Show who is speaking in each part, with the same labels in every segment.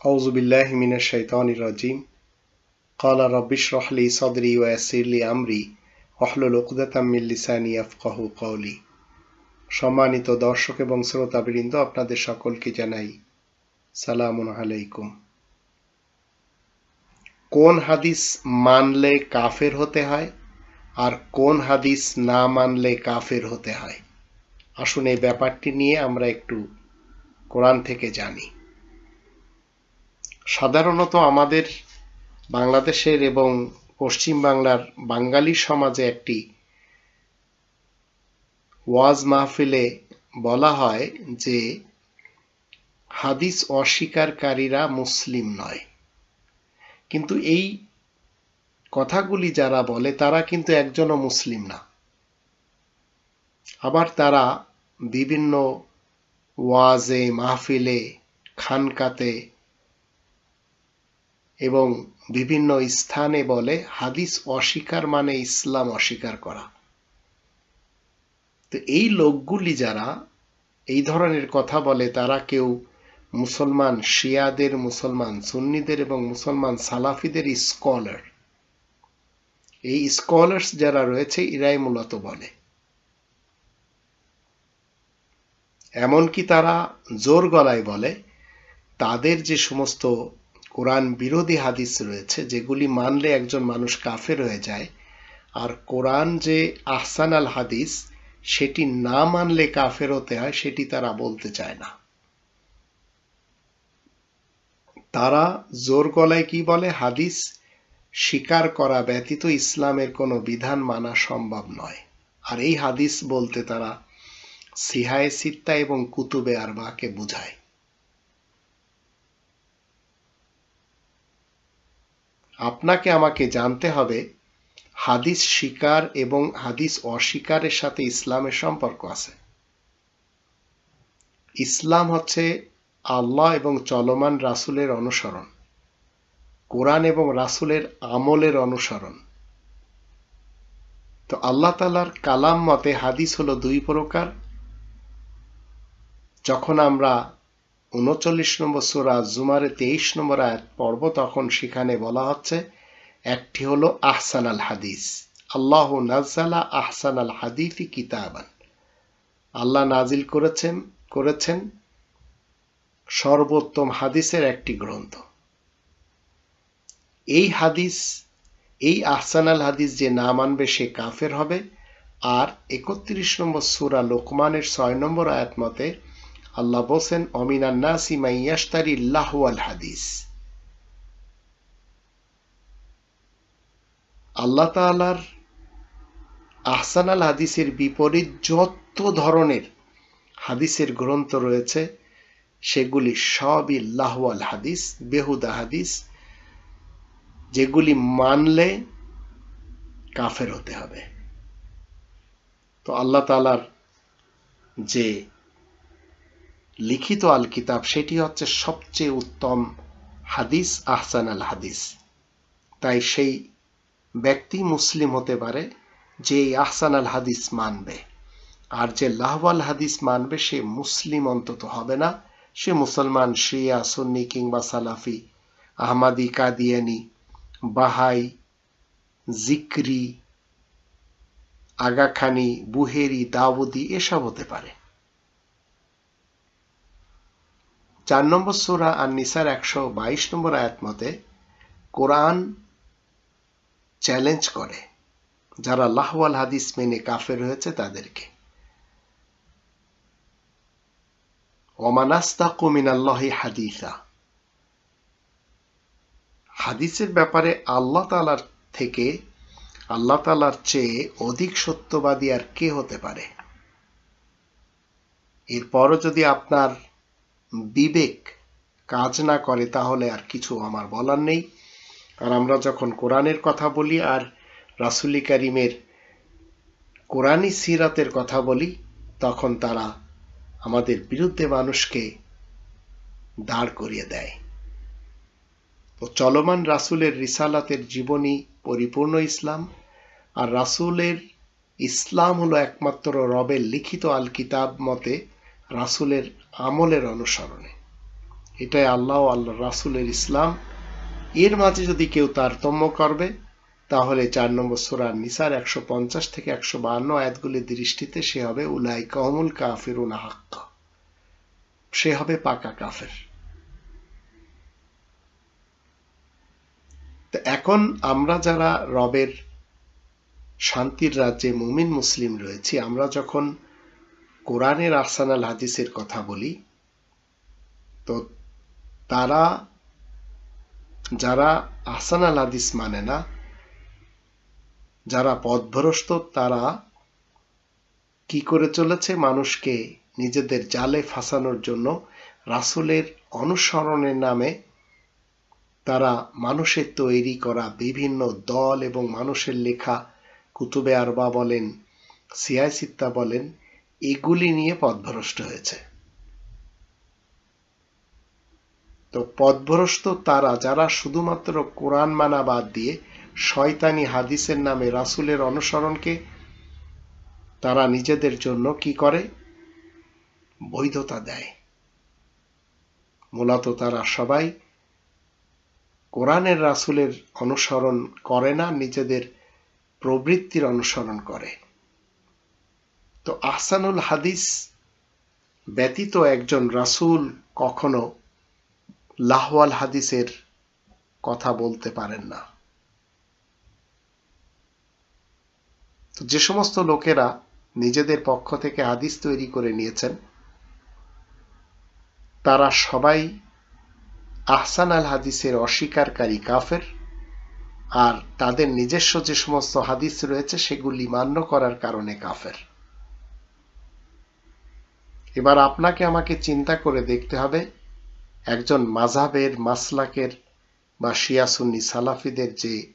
Speaker 1: أعوذ بالله من الشيطان الرجيم قال رب اشرح لي صدري ويسر لي أمري واحلل عقدة من লিসানি ইয়াফকাহু কওলি সম্মানিত দর্শক এবং শ্রোতাবৃন্দ আপনাদের সকলকে জানাই সালামুন আলাইকুম কোন হাদিস মানলে কাফের হতে হয় আর কোন হাদিস না মানলে কাফের হতে হয় আসুন এই ব্যাপারটি নিয়ে আমরা একটু কোরআন থেকে জানি সাধারণত আমাদের বাংলাদেশের এবং পশ্চিম বাংলার বাঙালি সমাজে একটি ওয়াজ মাহফিলে বলা হয় যে হাদিস অস্বীকারীরা মুসলিম নয়। কিন্তু এই কথাগুলি যারা বলে, তারা কিন্তু একজনও মুসলিম না। আবার তারা বিভিন্ন ওয়াজে, মাহফিলে, খানকাতে এবং বিভিন্ন স্থানে বলে হাদিস অস্বীকার মানে ইসলাম অস্বীকার করা। তো এই লোকগুলি যারা এই ধরনের কথা বলে, তারা কেউ মুসলমান শিয়াদের, মুসলমান সুন্নিদের এবং মুসলমান সালাফিদের স্কলার। এই স্কলার্স যারা রয়েছে, এরাই মূলত বলে। এমনকি তারা জোর গলায় বলে, তাদের যে সমস্ত কোরআন বিরোধী হাদিস রয়েছে, যেগুলি মানলে একজন মানুষ কাফের হয়ে যায়। আর কোরআন যে আহসান আল হাদিস, সেটি না মানলে কাফের হতে হয়, সেটি তারা বলতে চায় না। তারা জোর গলায় কি বলে? হাদিস স্বীকার করা ব্যতীত ইসলামের কোনো বিধান মানা সম্ভব নয়। আর এই হাদিস বলতে তারা সিহায় সিত্তা এবং কুতুবে আরবাকে বুঝায়। আপনাকে আমাকে জানতে হবে, হাদিস স্বীকার এবং হাদিস অস্বীকারের সাথে ইসলামের সম্পর্ক আছে। ইসলাম হচ্ছে আল্লাহ এবং চলমান রাসুলের অনুসরণ, কোরআন এবং রাসুলের আমলের অনুসরণ। তো আল্লাহ তালার কালাম মতে হাদিস হলো দুই প্রকার, যখন আমরা উনচল্লিশ নম্বর সুরা জুমারে তেইশ নম্বর আয়াত পর্ব তখন সেখানে বলা হচ্ছে, একটি হলো আহসান আল হাদিস। আল্লাহ নাজালা আহসান আল হাদিফি কিতাবান। আল্লাহ নাজিল করেছেন করেছেন সর্বোত্তম হাদিসের একটি গ্রন্থ। এই হাদিস, এই আহসান আল হাদিস যে না মানবে সে কাফের হবে। আর একত্রিশ নম্বর সুরা লোকমানের ছয় নম্বর আয়াত মতে আল্লাহ বলছেন অমিনান্নাসি মাইয়াস্তারি লাহুয়াল হাদিস। আল্লাহ তালার আহসান আল হাদিসের বিপরীত যত ধরনের হাদিসের গ্রন্থ রয়েছে, সেগুলি সবই লাহওয়াল হাদিস, বেহুদা হাদিস, যেগুলি মানলে কাফের হতে হবে। তো আল্লাহ তালার যে লিখিত আল কিতাব সেটি হচ্ছে সবচেয়ে উত্তম হাদিস, আহসান আল হাদিস তাই সেই ব্যক্তি মুসলিম হতে পারে যে এই আহসান আল হাদিস মানবে। আর যে লাহওয়াল হাদিস মানবে, সে মুসলিম অন্তত হবে না। সে মুসলমান শিয়া, সুন্নি কিংবা সালাফি, আহমাদি, কাদিয়ানি, বাহাই, জিক্রি, আগাখানি, বুহেরি, দাউদি, এসব হতে পারে। চার নম্বর সুরা আর নিসার একশো বাইশ নম্বর আয়াত মতে কোরআন চ্যালেঞ্জ করে, যারা লাহওয়াল হাদিস মেনে কাফের হয়েছে তাদেরকে। অমানাস্তা কুমিনাল্লাহি হাদিসা। হাদিসের ব্যাপারে আল্লাহ তালার থেকে আল্লাহ তালার চেয়ে অধিক সত্যবাদী আর কে হতে পারে? এরপরও যদি আপনার বিবেক কাজ না করে তাহলে আর কিছু আমার বলার নেই। আর আমরা যখন কোরআনের কথা বলি আর রাসুলি কারিমের কোরআনী সিরাতের কথা বলি, তখন তারা আমাদের বিরুদ্ধে মানুষকে দাঁড় করিয়ে দেয়। তো চলমান রাসুলের রিসালাতের জীবনী পরিপূর্ণ ইসলাম। আর রাসুলের ইসলাম হলো একমাত্র রবের লিখিত আল কিতাব মতে রাসুলের আমলের অনুসরণে। এটাই আল্লাহ আল্লাহ রাসুলের ইসলাম। এর মাঝে যদি কেউ তারতম্য করবে, তাহলে চার নম্বর সুরার নিসার একশো পঞ্চাশ থেকে একশো বান্ন আয়াতগুলির দৃষ্টিতে সে হবে উলাই কমুল কাফির হাক্ক। সে হবে পাকা কাফের। এখন আমরা যারা রবের শান্তির রাজ্যে মুমিন মুসলিম রয়েছি, আমরা যখন কোরআনের আহসানাল হাদিসের কথা বলি, তো তারা, যারা আহসানাল হাদিস মানে না, যারা পথভ্রষ্ট, তারা কি করে চলেছে? মানুষকে নিজেদের জালে ফাঁসানোর জন্য রাসুলের অনুসরণের নামে তারা মানুষের তৈরি করা বিভিন্ন দল এবং মানুষের লেখা, কুতুবে আরবা বলেন সিয়াই সিত্তা বলেন এগুলি নিয়ে পথভ্রষ্ট হয়েছে। তো পথভ্রষ্ট তারা, যারা শুধুমাত্র কোরআন মানা বাদ দিয়ে শয়তানি হাদিসের নামে রাসুলের অনুসরণকে তারা নিজেদের জন্য কি করে? বৈধতা দেয়। মূলত তারা সবাই কোরআনের রাসুলের অনুসরণ করে না, নিজেদের প্রবৃত্তির অনুসরণ করে। তো আহসানুল হাদিস ব্যতীত একজন রাসুল কখনো লাহওয়াল হাদিসের কথা বলতে পারেন না। তো যে সমস্ত লোকেরা নিজেদের পক্ষ থেকে হাদিস তৈরি করে নিয়েছেন, তারা সবাই আহসান আল হাদিসের অস্বীকারী কাফের আর তাদের নিজস্ব যে সমস্ত হাদিস রয়েছে সেগুলি মান্য করার কারণে কাফের। এবার আপনাকে আমাকে চিন্তা করে দেখতে হবে একজন মাঝাবের মাসলাকের বা শিয়াসুন্নি সালাফিদের যে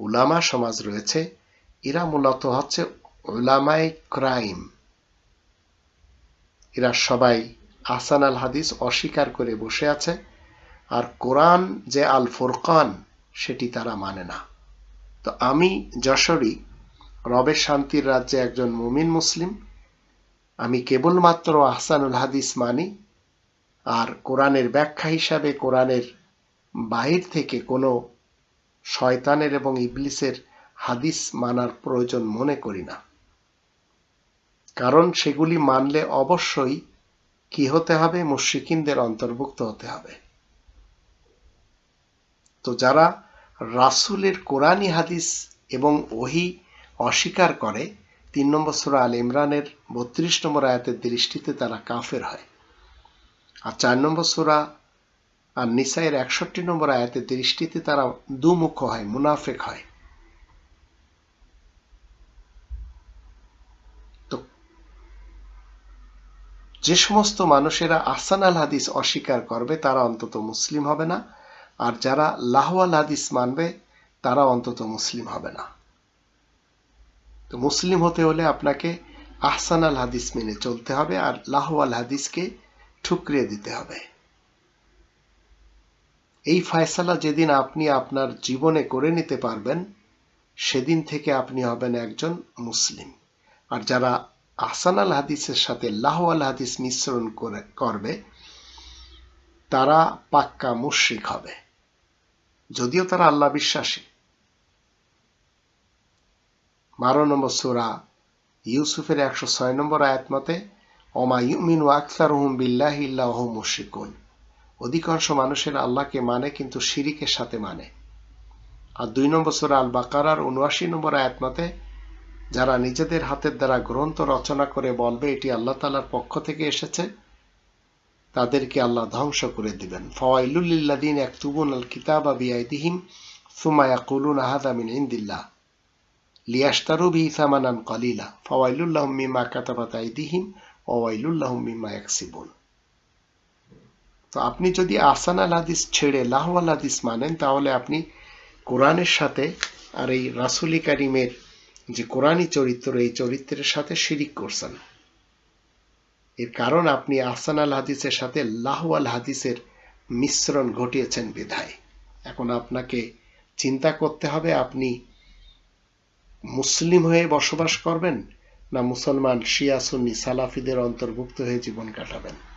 Speaker 1: উলামা সমাজ রয়েছে, এরা মূলত হচ্ছে উলামাই ক্রাইম। এরা সবাই আসান আল হাদিস অস্বীকার করে বসে আছে, আর কোরআন যে আল ফোরকান, সেটি তারা মানে না। তো আমি যশোরী, রবের শান্তির রাজ্যে একজন মুমিন মুসলিম আমি কেবলমাত্র আহসানুল হাদিস মানি, আর কোরআনের ব্যাখ্যা হিসাবে কোরআনের বাহির থেকে কোনো শয়তানের এবং ইবলিসের হাদিস মানার প্রয়োজন মনে করি না। কারণ সেগুলি মানলে অবশ্যই কি হতে হবে? মুশ্রিকিনদের অন্তর্ভুক্ত হতে হবে। তো যারা রাসুলের কোরআনী হাদিস এবং ওহি অস্বীকার করে তিন নম্বর সুরা আল ইমরানের বত্রিশ নম্বর আয়াতের দৃষ্টিতে তারা কাফের হয়। আর চার নম্বর সুরা আর নিসাইয়ের একষট্টি নম্বর আয়াতের দৃষ্টিতে তারা দুমুখ হয়, মুনাফেক হয়। যে সমস্ত মানুষেরা আসান আল হাদিস অস্বীকার করবে, তারা অন্তত মুসলিম হবে না। আর যারা লাহওয়াল হাদিস মানবে, তারা অন্তত মুসলিম হবে না। তো মুসলিম হতে হলে আপনাকে আহসান আল হাদিস মেনে চলতে হবে আর লাহওয়াল হাদিসকে ঠুকরিয়ে দিতে হবে। এই ফয়সালা যেদিন আপনি আপনার জীবনে করে নিতে পারবেন, সেদিন থেকে আপনি হবেন একজন মুসলিম। আর যারা আহসান আল হাদিসের সাথে লাহ আল হাদিস মিশ্রণ করে, করবে, তারা পাক্কা মুশ্রিক হবে। যদিও তারা আল্লাহ বিশ্বাসী বারো নম্বর সুরা ইউসুফের একশো ছয় নম্বর আয়াত মতে অমা ইউমিন ওয়াক্তার হুম বিল্লাহ ইল্লাহ মুশিকুন অধিকাংশ মানুষের আল্লাহকে মানে কিন্তু শিরিকের সাথে মানে। আর দুই নম্বর সুরা আল বাকারার উনআশি নম্বর আয়াত মতে, যারা নিজেদের হাতের দ্বারা গ্রন্থ রচনা করে বলবে, এটি আল্লাহ তালার পক্ষ থেকে এসেছে, তাদেরকে আল্লাহ ধ্বংস করে দিবেন। ফওয়াইলুল্লাদিন একতুবুন আল কিতাব বিআইদিহিম সুমা ইয়াকুলুন আহাদা মিন ইন্দিল্লাহ। লিয়াশতারু বিহি সামানান কলিলা ফওয়াইলুল্লাহুম মিমা কাতাবাত আইদিহিম ওয়াইলুল্লাহুম মিমা ইয়াকসিবুন। তো আপনি যদি আসান আল হাদিস ছেড়ে লাহওয়াল হাদিস মানেন, তাহলে আপনি কোরআনের সাথে আর এই রাসুলি কারিমের যে কোরআনী চরিত্র, এই চরিত্রের সাথে শিরিক করছেন। এর কারণ আপনি আহসান আল হাদিসের সাথে লাহওয়াল হাদিসের মিশ্রণ ঘটিয়েছেন বিধায়। এখন আপনাকে চিন্তা করতে হবে, আপনি মুসলিম হয়ে বসবাস করবেন না মুসলমান শিয়া সুন্নি সালাফিদের অন্তর্ভুক্ত হয়ে জীবন কাটাবেন?